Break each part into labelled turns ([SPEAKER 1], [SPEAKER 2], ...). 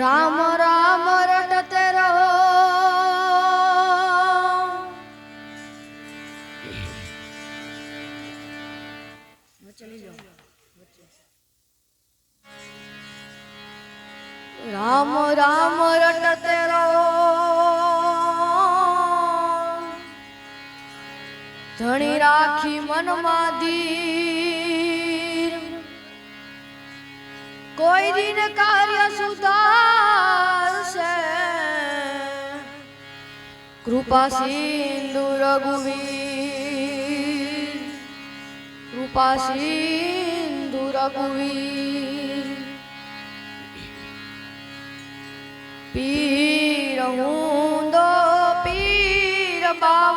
[SPEAKER 1] રામ રામ રટતે રહો. રામ રામ રટતે રહો. ધણી રાખી મનમાં ધીર કોઈ દિન કાર્ય સુધારશે કૃપા સિંધુ રઘુવીર કૃપા સિંધુ રઘુવીર પીર હું પીર બાવો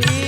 [SPEAKER 1] Yeah.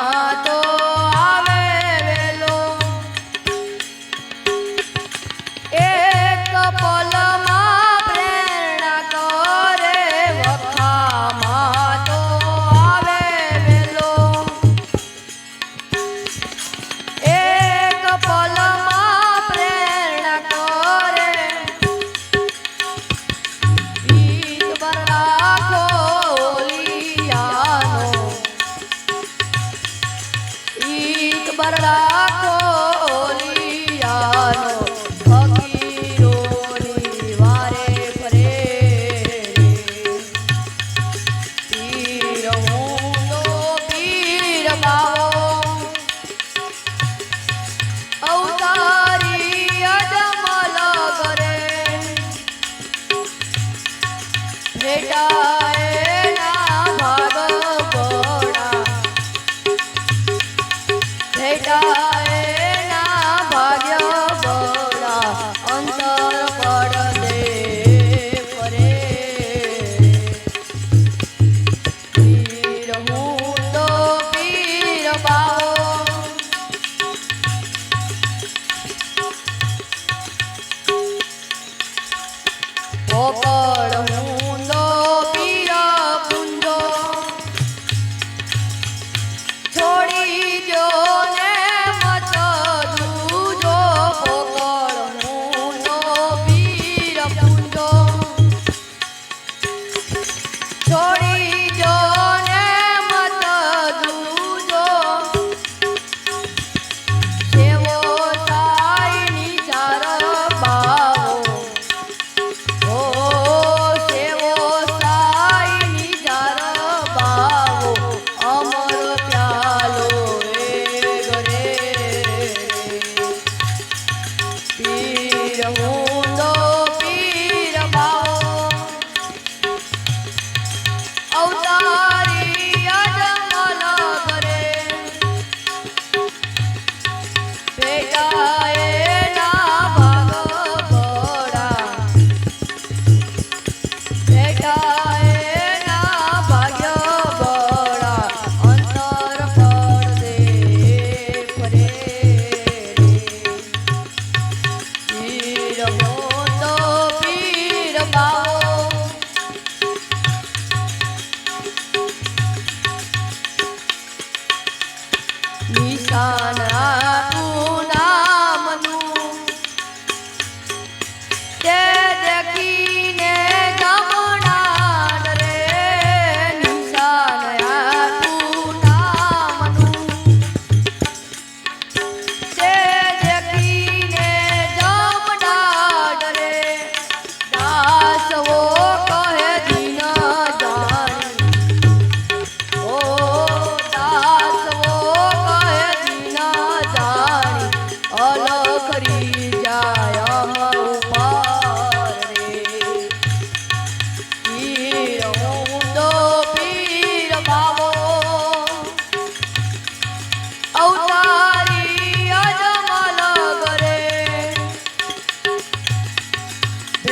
[SPEAKER 1] पर राखो বেটা